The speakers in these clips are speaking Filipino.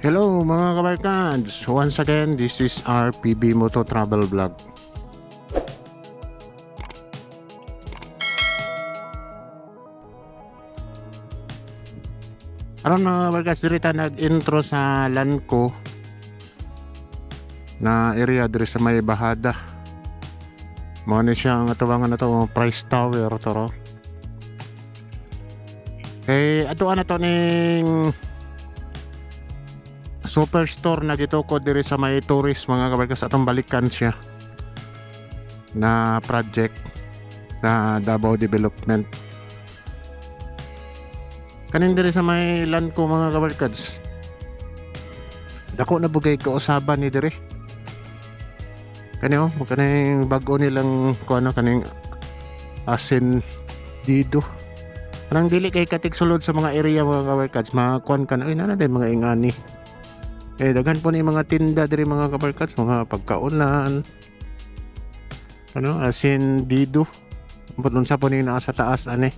Hello mga kabarkads! Once again, this is our PB Moto Travel Vlog. Aron mga kabarkads, dito tayo nag-intro sa land ko na area diri sa may bahada. Mo ni siya ang atawangan na to, price tower to ro. Eh, ato na to ning superstore na dito ko diri sa may tourist mga kabarkas atong balikan siya na project na Davao Development. Kanin diri sa may land ko mga kabarkads dako na bugay ko usaban ni diri. Kani oh kaning bago nilang ko ano kaning asin dido Parang dili kay katig sulod sa mga area mga kabarkads mga kuan kan ay nana day mga ingani eh, daghan po ni mga tinda diri mga kabarkats, mga pagkaunan. Ano, asin dido. Putun sa po ni naa sa taas ane.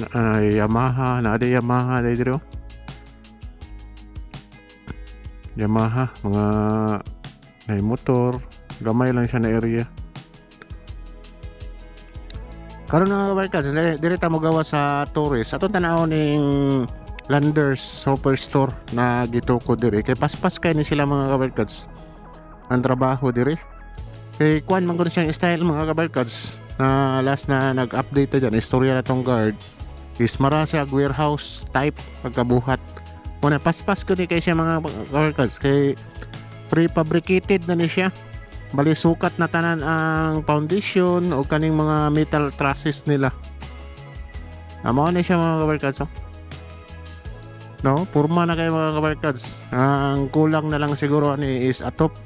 Na, ay, Yamaha, na ada Yamaha diri diri. oh. Yamaha, mga ay motor, gamay lang siya na area. Karon nga kabarkats, diri ta gawa sa tourist. Ato tanaw ning Landers Superstore na gituko diri. Kay paspas kay ni sila mga kabarkads ang trabaho diri. Kay kuan man siyang style mga kabarkads na last na nag-update ta dyan istorya na tong guard is mara siya warehouse type pagkabuhat. Muna paspas ko ni kay siya mga kabarkads kay prefabricated na ni siya. Bali sukat na tanan ang foundation o kaning mga metal trusses nila. Amo na siya mga kabarkads oh. No, purma na kayo mga kabarkads. Ang kulang na lang siguro ni is atop.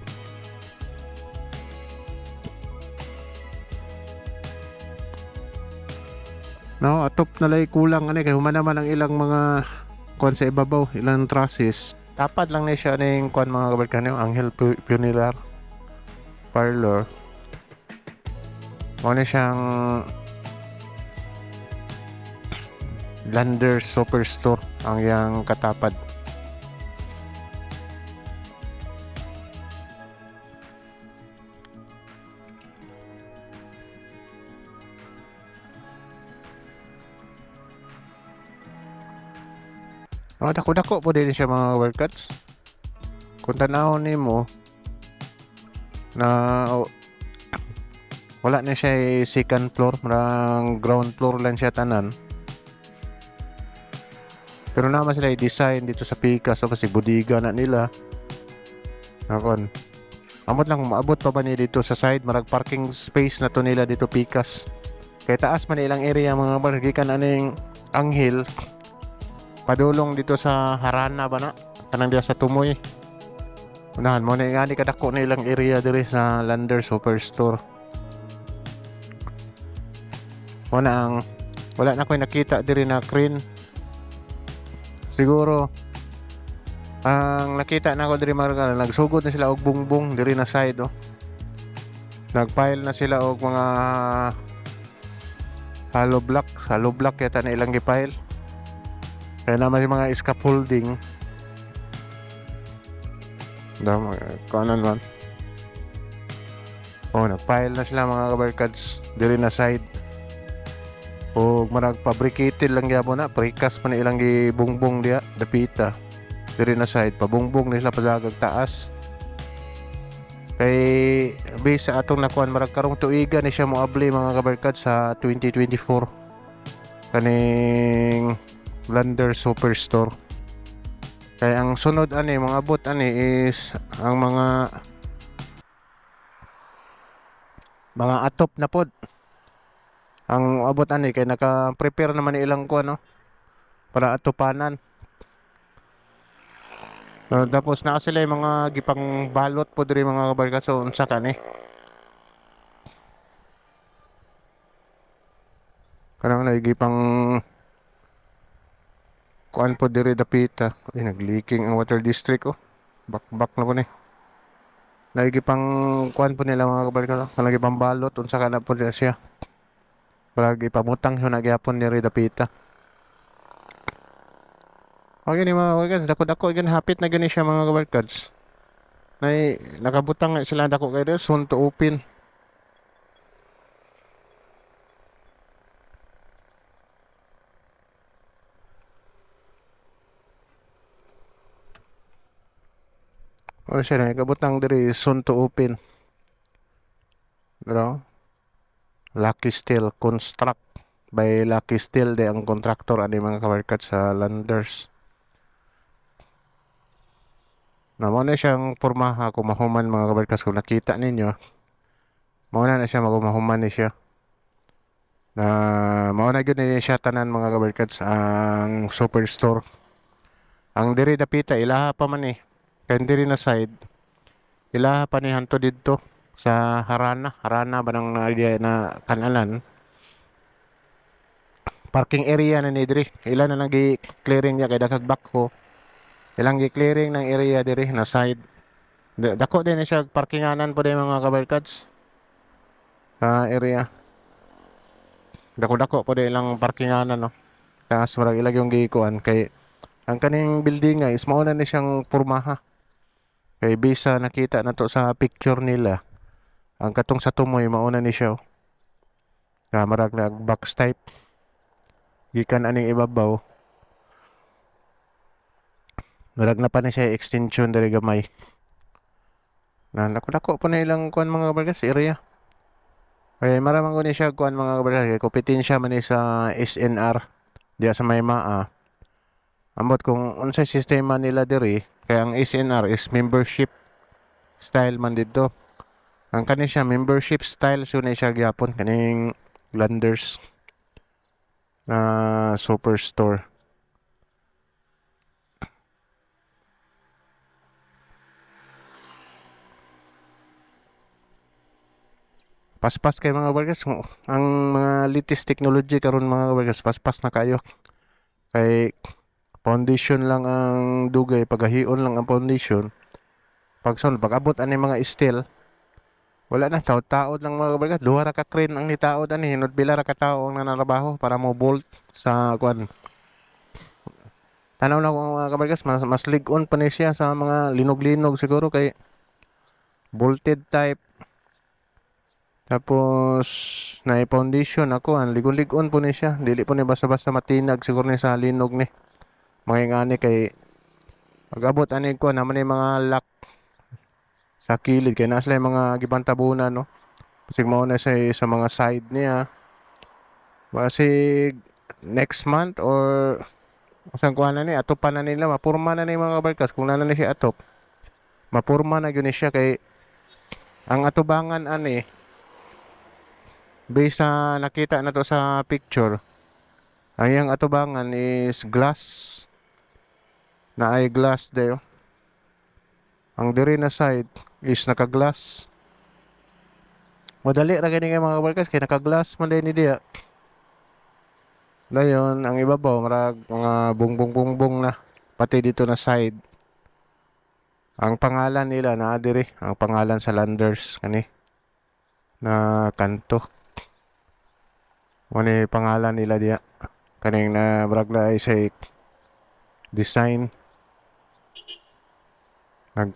No, atop na lang kulang ani kay humana man ang ilang mga kuan sa ibabaw, ilang trusses. Tapat lang ni siya ning kuan mga kabarkads yung Angel Pu- Funeral Parlor. Mo na siyang Lander Superstore ang yang katapad. Oh, dako-dako po din siya mga workouts. Kung tanaw nimo na oh, wala na siya eh, second floor, marang ground floor lang siya tanan. Pero naman sila i-design dito sa Pikas so kasi budiga na nila. Nakon. Amot lang maabot pa ba ni dito sa side marag parking space na to nila dito Pikas. Kay taas man ilang area mga bargikan aning Anghel. Padulong dito sa Harana ba na? Kanang diya sa Tumoy. Unahan mo na nga ni kadako na ilang area diri sa Lander Superstore. Wala ang wala na ko'y nakita diri na crane siguro ang nakita na ko diri mga nagsugod na sila og bungbong diri na side oh. Nagpile na sila og mga hollow block, hollow block yata na ilang gipile. Kaya naman yung mga scaffolding. Dama, kanan man. Oh, nagpile na sila mga kabarkads diri na side o marag fabricated lang gyapon na precast pa na ilang gibungbong diya dapita diri na side pabungbong nila padagag taas. Kay base sa atong nakuan marag karong tuiga ni siya moabli mga kabarkad sa 2024 kaning Lander Superstore. Kay ang sunod ani mga abot ani is ang mga mga atop na pod ang abot ani kay naka-prepare naman ni ilang ko ano para atupanan. Uh, tapos na sila yung mga gipang balot po diri mga kabarka so unsa kani. Kanang na gipang kuan po diri dapita. Ay nag-leaking ang water district oh. Back-back na po ni. Lagi pang kuan po nila mga kabarka. Kanang gipang balot unsa kana po diri siya. Para ipamutang siya nagyapon ni Rida Pita. O gani mga kabarkads, dako-dako gani hapit na gani siya mga kabarkads. Nay nakabutang nga sila dako kay dito, soon to open. Ano siya na, kabutang diri soon to open. Pero, Lucky Steel Construct by Lucky Steel de ang kontraktor ani mga kabarkat sa Landers. Na mo na siyang pormaha kung mahuman mga kabarkas kung nakita ninyo. Mauna na siya magumahuman ni siya. Na mauna gyud ni siya tanan mga kabarkats ang superstore. Ang diri dapita ilaha pa man eh. Kaya diri na side ilaha pa ni hanto didto sa Harana, Harana ba nang idea na kanalan. Parking area na ni diri. Ila na nagi clearing niya kay daghag backho. Ilang gi-clearing ng area diri na side. Da- Dako din siya parkinganan po din mga kabarkads. Sa area. Dako-dako po din ilang parkinganan no. Tapos marag ilag yung gikuan kay ang kaning building nga is mauna ni siyang pormaha. Kay bisa nakita na to sa picture nila. Ang katong sa tumoy mauna ni siya. oh. Nga marag nag box type. Gikan aning ibabaw. Marag na pa ni siya extension diri gamay. Na dako-dako pa na ilang kuan mga kabarkas area. Kaya maramang ko ni siya kuan mga kabarkas. Kaya kompetensya man sa SNR. Diya sa Maymaa. Ambot kung unsa sistema nila diri, kaya ang SNR is membership style man dito. Ang kani siya membership style so na siya gyapon kaning Landers na superstore. Paspas kay mga kabarkas ang mga latest technology karon mga kabarkas paspas na kayo kay foundation lang ang dugay pagahion lang ang foundation pag sol pag abot ani mga steel wala na taod taod lang mga kabarkas duha ra ka crane ang nitaod ani. Hinod pila ra ka tawo ang nanarabaho para mo bolt sa kuan. Tanaw na ko mga kabarkas mas, mas lig-on pa ni siya sa mga linog-linog siguro kay bolted type. Tapos na foundation ako ang ligon-ligon po ni siya. Dili po ni basta-basta matinag siguro ni sa linog ni. Mga ngani kay pag-abot ani ko naman ni mga lock sa kilid kay nasa yung mga gibang tabunan no? Kasi mao na siya sa mga side niya. Kasi next month or saan kuha na ni atopan na nila mapurma na ni mga kabarkas kung nana ni siya atop mapurma na gyud ni siya. Kay ang atubangan ani based sa nakita na to sa picture ang iyang atubangan is glass. Na ay glass dayo ang diri na side is naka-glass. Madali ra gani nga mga kabarkas kay naka-glass man din diya dayon ang ibabaw marag mga bungbong bungbong na. Pati dito na side. Ang pangalan nila na diri. Ang pangalan sa landers kani na kanto. Ano pangalan nila diya kaning na brag na ay say design. Nag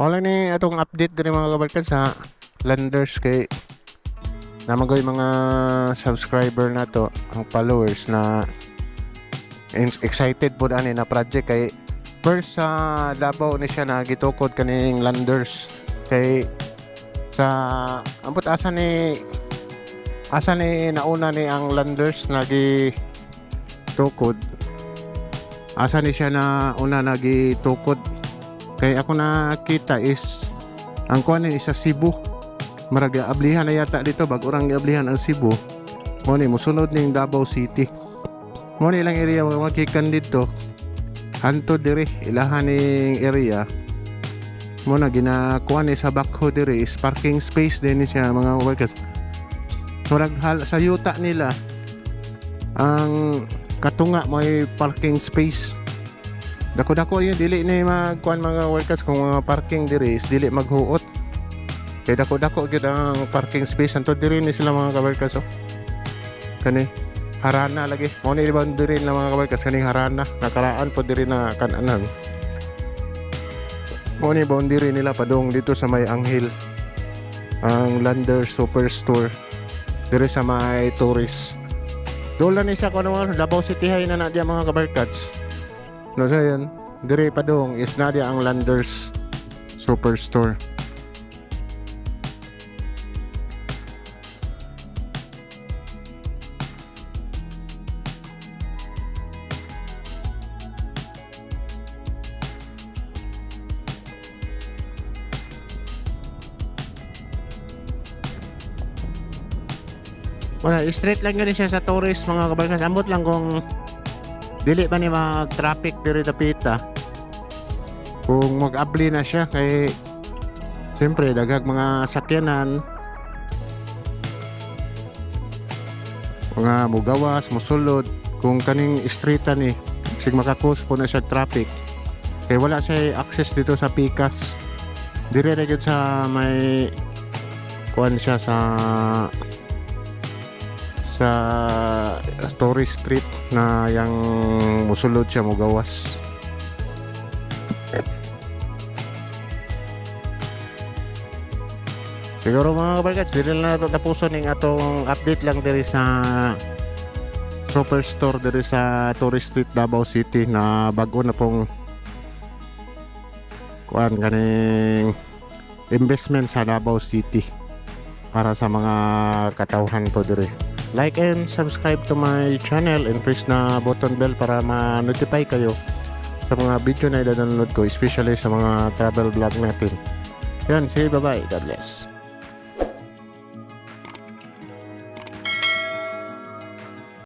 Wala ni atong update diri mga kabarkad sa landers kay namagoy mga subscriber na to ang followers na excited po ani na project kay first sa Davao ni siya na gitukod kaning landers kay sa ambot asa ni asa ni nauna ni ang landers na gitukod asa ni siya na una nagitukod kay ako nakita is ang kuan ni sa Cebu. Maraga ablihan na yata dito bag orang ablihan ang Cebu. Mo ni musunod ning Davao City. Mo ni ilang area makikan dito. Hanto diri ilahan ning area. Mo na ginakuha ni sa backhoe diri is parking space din ni siya mga workers. Murag hal sa yuta nila ang katunga may parking space Dako dako yun dili ni magkuan mga workers kung mga parking diri is dili maghuot. Kay dako dako gyud ang parking space anto diri ni sila mga workers oh. Kani harana lagi. Mo ni boundary na mga workers kaning harana nakaraan po diri na kananan. Mo ni boundary nila padung dito sa may Anghel. Ang Lander Superstore diri sa may tourist. Doon lang ni siya kung ano, Davao City High na na diya mga kabarkads. No, so yun. Dire pa dong is na diya ang Landers Superstore. Wala, straight lang gani siya sa tourist mga kabarkads. Ambot lang kung dili pa ni mag-traffic diri dapita. Kung mag-abli na siya kay siyempre daghag mga sakyanan. Mga mugawas, musulod. Kung kaning streeta ni sig makakus po na siya traffic. Kay wala siya access dito sa Pikas. Dire sa may kuan siya sa sa Story Street na yang musulod siya mugawas. Siguro mga kabarkats, dili na ito tapuson ng atong update lang diri sa Superstore diri sa Tourist Street Davao City na bago na pong kuan kaning investment sa Davao City para sa mga katawhan po diri like and subscribe to my channel and press na button bell para ma-notify kayo sa mga video na i-download ko especially sa mga travel vlog natin. Yan sige bye bye God bless